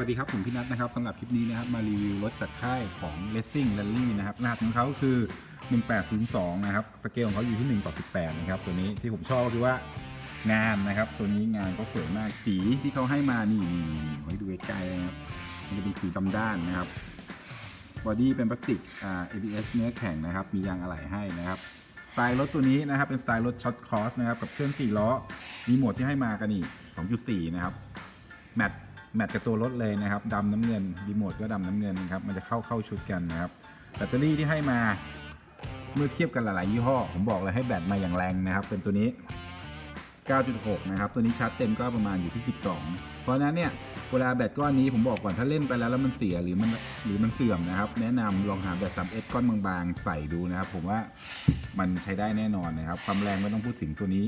วัสดีครับ ผมพี่นัทนะครับสำหรับคลิปนี้นะครับมารีวิวรถจากค่ายของ Racing Rally นะครับรหัสของเขาคือ 1802 นะครับ สเกลของเขาอยู่ที่ 1 ต่อ 18 นะครับ ตัวนี้ที่ผมชอบก็คือว่างานนะครับ ตัวนี้งานเขาสวยมาก สีที่เขาให้มานี่นี่นี่ไว้ดูใกล้ๆนะครับ มันจะเป็นสีดำด้านนะครับ บอดี้เป็นพลาสติกอ่า ABS เนื้อแข็งนะครับ มียางอะไหล่ให้นะครับ สไตล์รถตัวนี้นะครับ เป็นสไตล์รถช็อตคอสนะครับ กับเครื่อง4ล้อ มีโหมดที่ให้มากันนี่ 2.4 นะครับ แมท แมทกับตัวรถเลยนะครับดำน้ำเงินรีโมทก็ดำน้ำเงินนะครับมันจะเข้าเข้าชุดกันนะครับแบตเตอรี่ที่ให้มาเมื่อเทียบกันหลาย ๆ ยี่ห้อ ผมบอกเลยให้แบตมาอย่างแรงนะครับ เป็นตัวนี้ 9.6 นะครับ ตัวนี้ชาร์จเต็มก็ประมาณอยู่ที่ 12 เพราะนั้นเนี่ยเวลาแบตก้อนนี้ผมบอกก่อนถ้าเล่นไปแล้วแล้วมันเสียหรือมันหรือมันเสื่อมนะครับ แนะนำลองหาแบต 3S ก้อนบาง ๆ ใส่ดูนะครับ ผมว่า มันใช้ได้แน่นอนนะครับ ความแรงไม่ต้องพูดถึงตัวนี้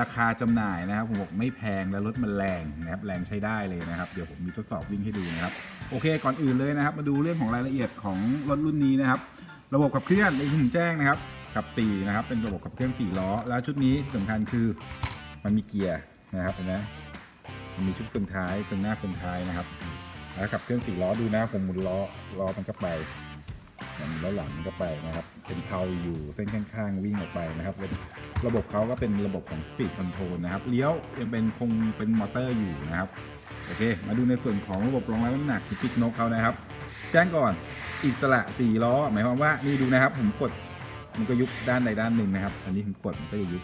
ราคาจำหน่ายนะครับ ผมบอกไม่แพงแล้วรถมันแรงนะครับ แรงใช้ได้เลยนะครับ เดี๋ยวผมมีทดสอบวิ่งให้ดูนะครับ โอเค ก่อนอื่นเลยนะครับ มาดูเรื่องของรายละเอียดของรถรุ่นนี้นะครับ ระบบขับเคลื่อนที่ผมแจ้งนะครับ ขับ4นะครับ เป็นระบบขับเคลื่อน4ล้อ แล้วชุดนี้ที่สำคัญคือมันมีเกียร์นะครับเห็นไหมมันมีชุดเฟืองท้ายเฟืองหน้าเฟืองท้ายนะครับ แล้วขับเคลื่อน4ล้อดูนะผมหมุนล้อล้อมันก็ไป อย่างนี้แล้วหลังก็ไปนะครับ เป็นเพาอยู่เส้นข้างๆ วิ่งออกไปนะครับระบบเขาก็เป็นระบบของ Speed Control นะครับ เลี้ยวยังเป็นคงเป็นมอเตอร์อยู่นะครับโอเค มาดูในส่วนของระบบรองรับน้ำหนักคือปิกนกเขานะครับ แจ้งก่อนอิสระ4ล้อ หมายความว่านี่ดูนะครับ ผมกดมันก็ยุบด้านใดด้านหนึ่งนะครับ อันนี้ผมกดมันก็จะยุบ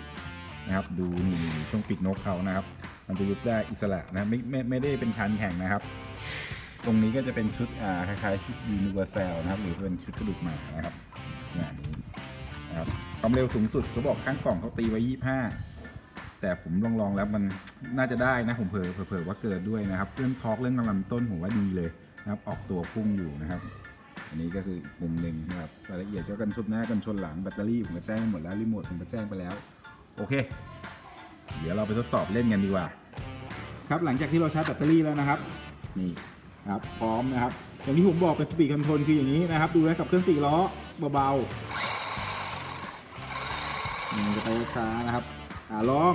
นะครับ ดูนี่นี่ช่วงปิดนกเขานะครับ มันจะยุบได้อิสระนะไม่ไม่ไม่ได้เป็นคันแข่งนะครับ ตรงนี้ก็จะเป็นชุดอ่าคล้ายๆชุดยูนิเวอร์แซลนะครับ หรือเป็นชุดกระดูกหมานะครับงานนี้นะครับความเร็วสูงสุดเขาบอกข้างกล่องเขาตีไว้25แต่ผมลองลองๆแล้วมันน่าจะได้นะผมเผลอเผลอว่าเกิดด้วยนะครับเรื่องทอร์กเรื่องกำลังต้นผมว่าดีเลยนะครับ ออกตัวพุ่งอยู่นะครับ อันนี้ก็คืออีกมุมหนึ่งนะครับรายละเอียดก็กันชนหน้ากันชนหลังแบตเตอรี่ผมก็แจ้งหมดแล้วรีโมทผมก็แจ้งไปแล้ว โอเค เดี๋ยวเราไปทดสอบเล่นกันดีกว่า ครับหลังจากที่เราชาร์จแบตเตอรี่แล้วนะครับ นี่ ครับพร้อมนะครับ อย่างที่ผมบอกเป็นสปีดคอนโทรลคืออย่างนี้นะครับ ดูนะกับเครื่องสี่ล้อเบาๆมันจะไปช้านะครับอ่าลอง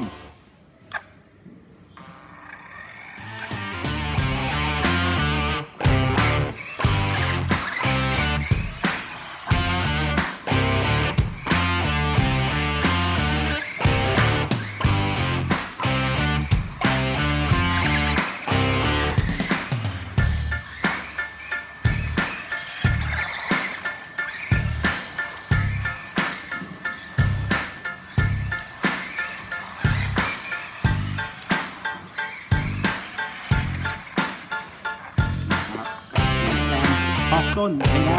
ต้นเห็นไหม